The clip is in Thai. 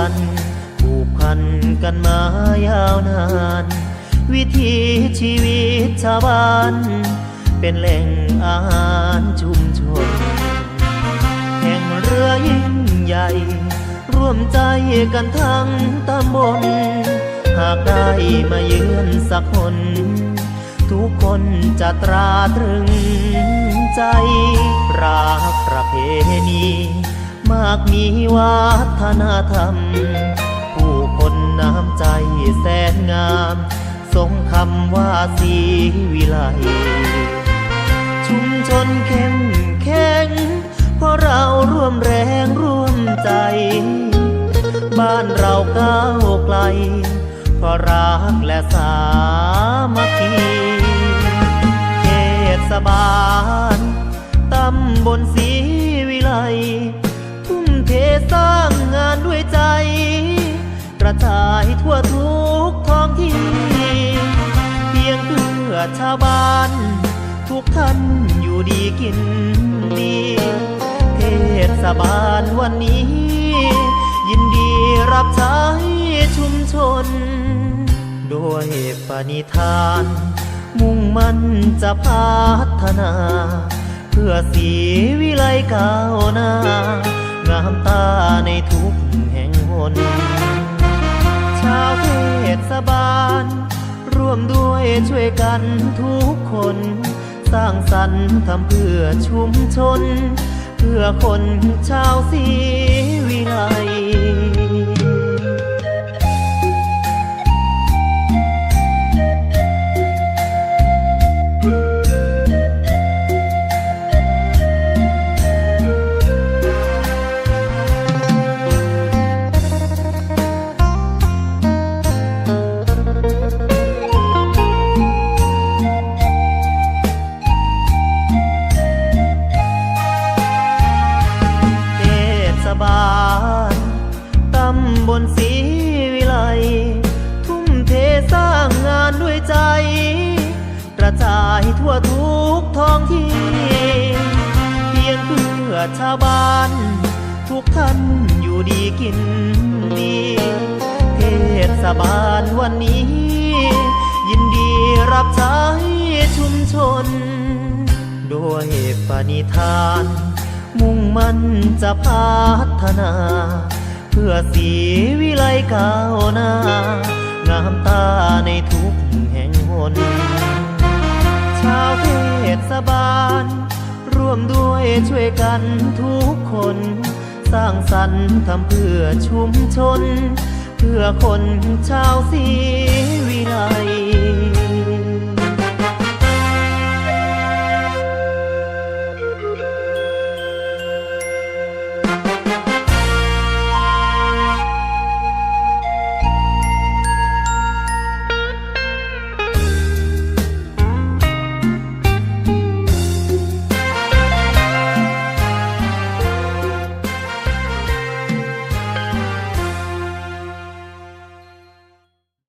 ันผูกพันกันมายาวนาน วิถีชีวิตชาวบ้าน เป็นแหล่งอาหารชุมชน แห่งเรือยิ่งใหญ่ ร่วมใจกันทั้งตำบล หากได้มาเยือนสักคน ทุกคนจะตราตรึงใจรักประเพณีากมีวัฒนธรรม ผู้คนน้ำใจแสนงามสมคำว่าสีวิไลชุมชนเข้มแข็งเพราะเราร่วมแรงร่วมใจ บ้านเราก้าวไกลเพราะรักและสามัคคี สร้างงานด้วยใจ กระจายทั่วทุกท้องที่ เพียงเพื่อชาวบ้าน ทุกท่านอยู่ดีกินดี เทศบาลวันนี้ ยินดีรับใช้ชุมชน ด้วยปณิธาน มุ่งมั่นจะพัฒนา เพื่อสีวิไลก้าวหน้า งามตาในทุกแห่งหน ชาวเทศบาล ร่วมด้วยช่วยกันทุกคน สร้างสรรค์ทำเพื่อชุมชน เพื่อคนชาวสีวิไล ทุ่มเทสร้างงานด้วยใจ กระจายทั่วทุกท้องที่ เพียงเพื่อชาวบ้าน ทุกท่านอยู่ดีกินดี เทศบาลวันนี้ ยินดีรับใช้ชุมชน ด้วยปณิธาน มุ่งมั่นจะพัฒนา พื่อสีวิไลก้าวหน้า งามตาในทุกแห่งหนชาวเทศบาล ร่วมด้วยช่วยกันทุกคน สร้างสรรค์ทำเพื่อชุมชน เพื่อคนชาวสีวิไล